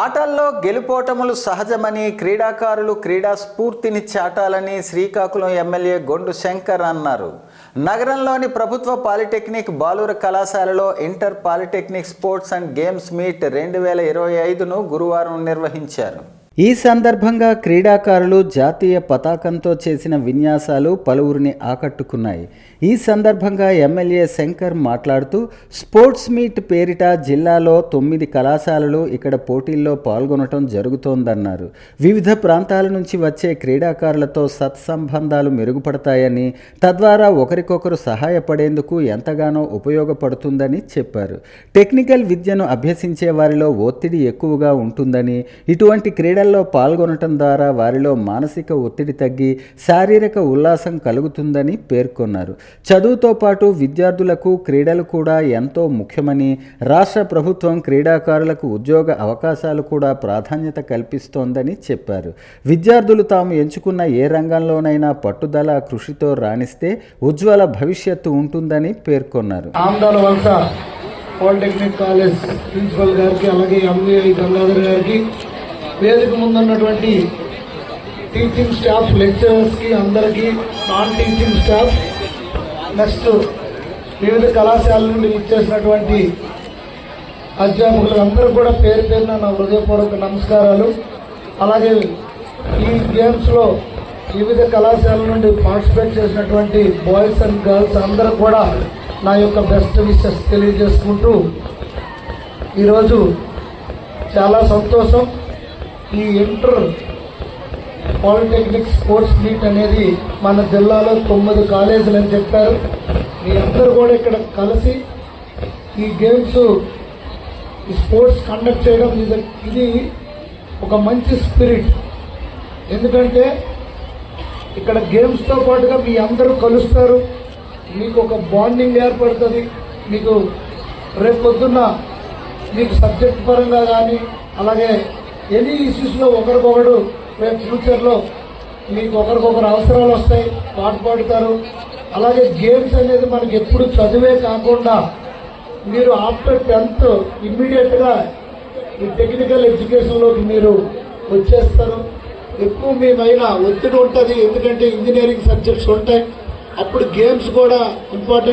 ఆటల్లో గెలుపోటములు సహజమని క్రీడాకారులు క్రీడా స్ఫూర్తిని చాటాలని శ్రీకాకుళం ఎమ్మెల్యే గొండు శంకర్ అన్నారు. నగరంలోని ప్రభుత్వ పాలిటెక్నిక్ బాలుర కళాశాలలో inter polytechnic sports and games meet రెండు వేల ఇరవై ఐదును గురువారం నిర్వహించారు. ఈ సందర్భంగా క్రీడాకారులు జాతీయ పతాకంతో చేసిన విన్యాసాలు పలువురిని ఆకట్టుకున్నాయి. ఈ సందర్భంగా ఎమ్మెల్యే శంకర్ మాట్లాడుతూ స్పోర్ట్స్ మీట్ పేరిట జిల్లాలో తొమ్మిది కళాశాలలు ఇక్కడ పోటీల్లో పాల్గొనటం జరుగుతోందన్నారు. వివిధ ప్రాంతాల నుంచి వచ్చే క్రీడాకారులతో సత్సంబంధాలు మెరుగుపడతాయని తద్వారా ఒకరికొకరు సహాయపడేందుకు ఎంతగానో ఉపయోగపడుతుందని చెప్పారు. టెక్నికల్ విద్యను అభ్యసించే వారిలో ఒత్తిడి ఎక్కువగా ఉంటుందని ఇటువంటి క్రీడల్లో పాల్గొనటం ద్వారా వారిలో మానసిక ఒత్తిడి తగ్గి శారీరక ఉల్లాసం కలుగుతుందని పేర్కొన్నారు. చదువుతో పాటు విద్యార్థులకు క్రీడలు కూడా ఎంతో ముఖ్యమని రాష్ట్ర ప్రభుత్వం క్రీడాకారులకు ఉద్యోగ అవకాశాలు కూడా ప్రాధాన్యత కల్పిస్తోందని చెప్పారు. విద్యార్థులు తాము ఎంచుకున్న ఏ రంగంలోనైనా పట్టుదల కృషితో రాణిస్తే ఉజ్వల భవిష్యత్తు ఉంటుందని పేర్కొన్నారు. పాలిటెక్నిక్ కాలేజ్ ప్రిన్సిపల్ గారికి అలాగే ఎంబీఐ గంగాధర్ గారికి వేదిక ముందున్నటువంటి టీచింగ్ స్టాఫ్ లెక్చరర్స్కి అందరికీ నాన్ టీచింగ్ స్టాఫ్ నెక్స్ట్ వివిధ కళాశాల నుండి ఇచ్చేసినటువంటి అధ్యాపకులందరూ కూడా పేరు పేరున నా హృదయపూర్వక నమస్కారాలు. అలాగే ఈ గేమ్స్లో వివిధ కళాశాల నుండి పార్టిసిపేట్ చేసినటువంటి బాయ్స్ అండ్ గర్ల్స్ అందరూ కూడా నా యొక్క బెస్ట్ విషెస్ తెలియజేసుకుంటూ ఈరోజు చాలా సంతోషం. ఈ ఇంటర్ పాలిటెక్నిక్ స్పోర్ట్స్ మీట్ అనేది మన జిల్లాలో తొమ్మిది కాలేజీలు అని చెప్పారు. మీ అందరూ కూడా ఇక్కడ కలిసి ఈ గేమ్స్ ఈ స్పోర్ట్స్ కండక్ట్ చేయడం ఇది ఇది ఒక మంచి స్పిరిట్ ఎందుకంటే ఇక్కడ గేమ్స్తో పాటుగా మీ అందరూ కలుస్తారు. మీకు ఒక బాండింగ్ ఏర్పడుతుంది. మీకు రేపు పొద్దున్న మీకు సబ్జెక్ట్ పరంగా కానీ అలాగే ఎనీ ఇష్యూస్లో ఒకరికొకరు రేపు ఫ్యూచర్లో మీకు ఒకరికొకరు అవసరాలు వస్తాయి పాట పాడుతారు. అలాగే గేమ్స్ అనేది మనకి ఎప్పుడు చదివే కాకుండా మీరు ఆఫ్టర్ టెన్త్ ఇమ్మీడియట్గా ఈ టెక్నికల్ ఎడ్యుకేషన్లోకి మీరు వచ్చేస్తారు. ఎక్కువ మీ పైన ఒత్తిడి ఉంటుంది ఎందుకంటే ఇంజనీరింగ్ సబ్జెక్ట్స్ ఉంటాయి. అప్పుడు గేమ్స్ కూడా ఇంపార్టెంట్